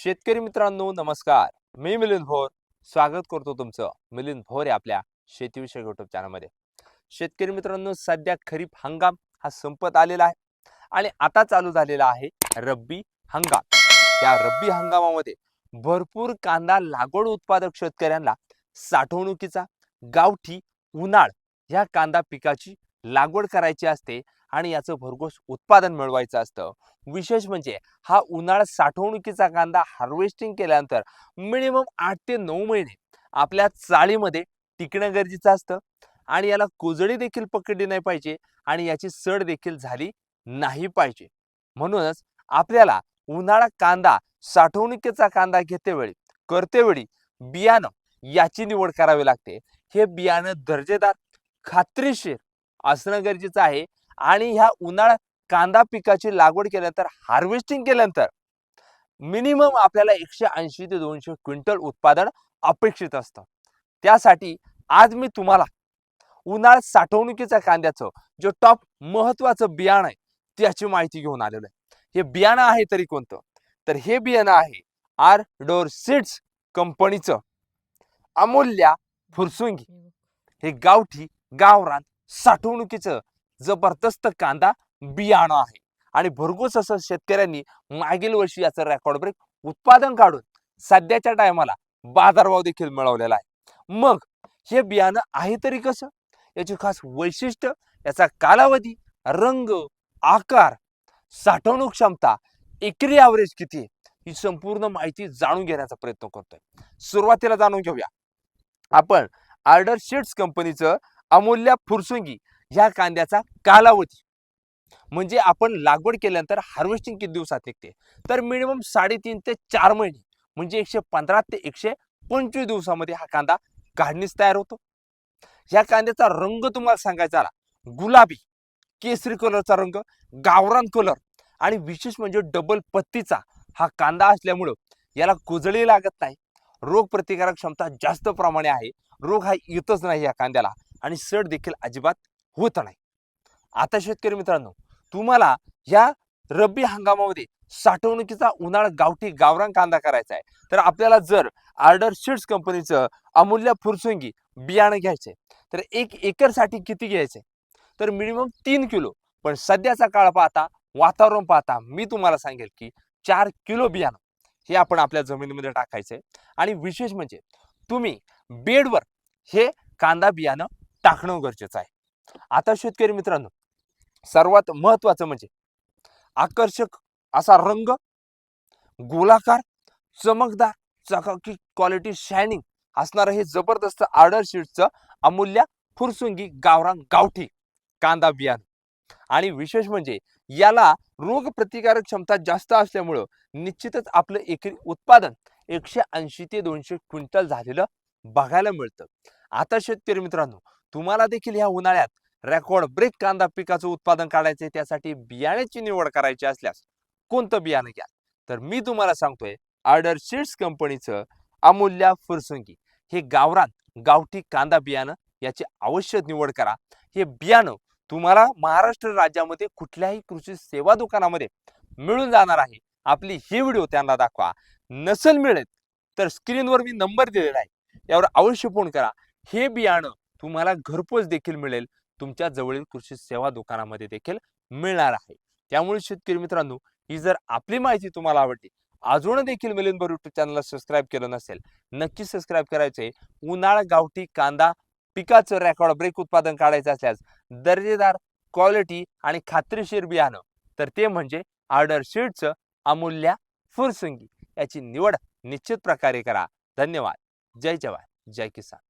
शेतकरी मित्रांनो नमस्कार. मी मिलिंद भोर. स्वागत करतो तुमचं मिलिंद भोर या आपल्या शेतीविषयक युट्यूब चॅनलमध्ये शेतकरी मित्रांनो सध्या खरीप हंगाम हा संपत आलेला आहे आणि आता चालू झालेला आहे रब्बी हंगाम. या रब्बी हंगामामध्ये भरपूर कांदा लागवड उत्पादक शेतकऱ्यांना साठवणुकीचा गावठी उन्हाळ ह्या कांदा पिकाची लागवड करायची असते. आणि याचं भरघोस उत्पादन मिळवायचं असतं. विशेष म्हणजे हा उन्हाळा साठवणुकीचा कांदा हार्वेस्टिंग केल्यानंतर मिनिमम आठ ते नऊ महिने आपल्या चाळीमध्ये टिकणं गरजेचं असतं. आणि याला कोजडी देखील पकडली नाही पाहिजे आणि याची सड देखील झाली नाही पाहिजे. म्हणूनच आपल्याला उन्हाळा कांदा साठवणुकीचा कांदा घेतेवेळी करतेवेळी बियाणं याची निवड करावी लागते. हे बियाणं दर्जेदार खात्रीशीर असणं गरजेचं आहे. आणि ह्या उन्हाळा कांदा पिकाची लागवड केल्यानंतर हार्वेस्टिंग केल्यानंतर मिनिमम आपल्याला एकशे ऐंशी ते दोनशे क्विंटल उत्पादन अपेक्षित असतं. त्यासाठी आज मी तुम्हाला उन्हाळ साठवणुकीच्या कांद्याचं जो टॉप महत्वाचं बियाणं आहे त्याची माहिती घेऊन आलेलो आहे. हे बियाणं आहे तरी कोणतं? तर हे बियाणं आहे आर डोर सीड्स कंपनीचं अमूल्या फुरसुंगी. हे गावठी गावरान साठवणुकीचं जबरदस्त कांदा बियाणं आहे. आणि भरघोस असं शेतकऱ्यांनी मागील वर्षी याचं रेकॉर्ड ब्रेक उत्पादन काढून सध्याच्या टायमाला बाजारभाव देखील मिळवलेला आहे. मग हे बियाणं आहे तरी कसं? याची खास वैशिष्ट्य याचा कालावधी रंग आकार साठवणूक क्षमता एकरी ॲव्हरेज किती आहे ही संपूर्ण माहिती जाणून घेण्याचा प्रयत्न करतोय. सुरुवातीला जाणून घेऊया. आपण आर्डर शीट्स कंपनीचं अमूल्य फुरसुंगी ह्या कांद्याचा कालावधी म्हणजे आपण लागवड केल्यानंतर हार्वेस्टिंग किती दिवसात निघते? तर मिनिमम साडेतीन ते चार महिने म्हणजे एकशे पंधरा ते एकशे पंचवीस दिवसामध्ये हा कांदा काढणीस तयार होतो. ह्या कांद्याचा रंग तुम्हाला सांगायचा आला गुलाबी केसरी कलरचा रंग गावरान कलर आणि विशेष म्हणजे डबल पत्तीचा हा कांदा असल्यामुळं याला कुजळी लागत नाही. रोग प्रतिकारक क्षमता जास्त प्रमाणे आहे. रोग हा येतच नाही या कांद्याला आणि सड देखील अजिबात होत नाही. आता शेतकरी मित्रांनो तुम्हाला या रब्बी हंगामामध्ये साठवणुकीचा उन्हाळा गावठी गावरान कांदा करायचा आहे. तर आपल्याला जर आर्डर सीड्स कंपनीचं अमूल्य फुरसुंगी बियाणं घ्यायचंय तर एक एकरसाठी किती घ्यायचंय तर मिनिमम तीन किलो. पण सध्याचा काळ पाहता वातावरण पाहता मी तुम्हाला सांगेल की चार किलो बियाणं हे आपण आपल्या जमिनीमध्ये टाकायचंय आणि विशेष म्हणजे तुम्ही बेडवर हे कांदा बियाणं टाकणं गरजेचं आहे. आता शेतकरी मित्रांनो सर्वात महत्वाचं म्हणजे आकर्षक असा रंग गोलाकार चमकदार चकाकी क्वालिटी शायनिंग असणारं हे जबरदस्त आर्डर शीटचं अमूल्य फुरसुंगी गावरांग गावठी कांदा बियाण. आणि विशेष म्हणजे याला रोग प्रतिकारक क्षमता जास्त असल्यामुळं निश्चितच आपलं एकरी उत्पादन एकशे ऐंशी ते दोनशे क्विंटल झालेलं बघायला मिळतं. आता शेतकरी मित्रांनो तुम्हाला देखील ह्या उन्हाळ्यात रेकॉर्ड ब्रेक कांदा पिकाचं उत्पादन काढायचे त्यासाठी बियाण्याची निवड करायची असल्यास कोणतं बियाणं घ्या तर मी तुम्हाला सांगतोय आर्डर सीड्स कंपनीचं अमूल्य फुरसुंगी. हे गावरान गावठी कांदा बियाणं याची अवश्य निवड करा. हे बियाणं तुम्हाला महाराष्ट्र राज्यामध्ये कुठल्याही कृषी सेवा दुकानामध्ये मिळून जाणार आहे. आपली ही व्हिडिओ त्यांना दाखवा. नसल मिळेल तर स्क्रीनवर मी नंबर दिलेला आहे. यावर अवश्य फोन करा. हे बियाणं तुम्हाला घरपोच देखील मिळेल. तुमच्या जवळील कृषी सेवा दुकानामध्ये देखील मिळणार आहे. त्यामुळे शेतकरी मित्रांनो ही जर आपली माहिती तुम्हाला आवडली अजून देखील मिलिंद बर युट्यूब चॅनलला सबस्क्राईब केलं नसेल नक्की सबस्क्राईब करायचे उन्हाळा गावठी कांदा पिकाचं रेकॉर्ड ब्रेक उत्पादन काढायचं असल्यास दर्जेदार क्वालिटी आणि खात्रीशीर बियाणं. तर ते म्हणजे ऑर्डर शीटचं अमूल्य फुरसंगी. याची निवड निश्चित प्रकारे करा. धन्यवाद. जय जवान. जय किसान.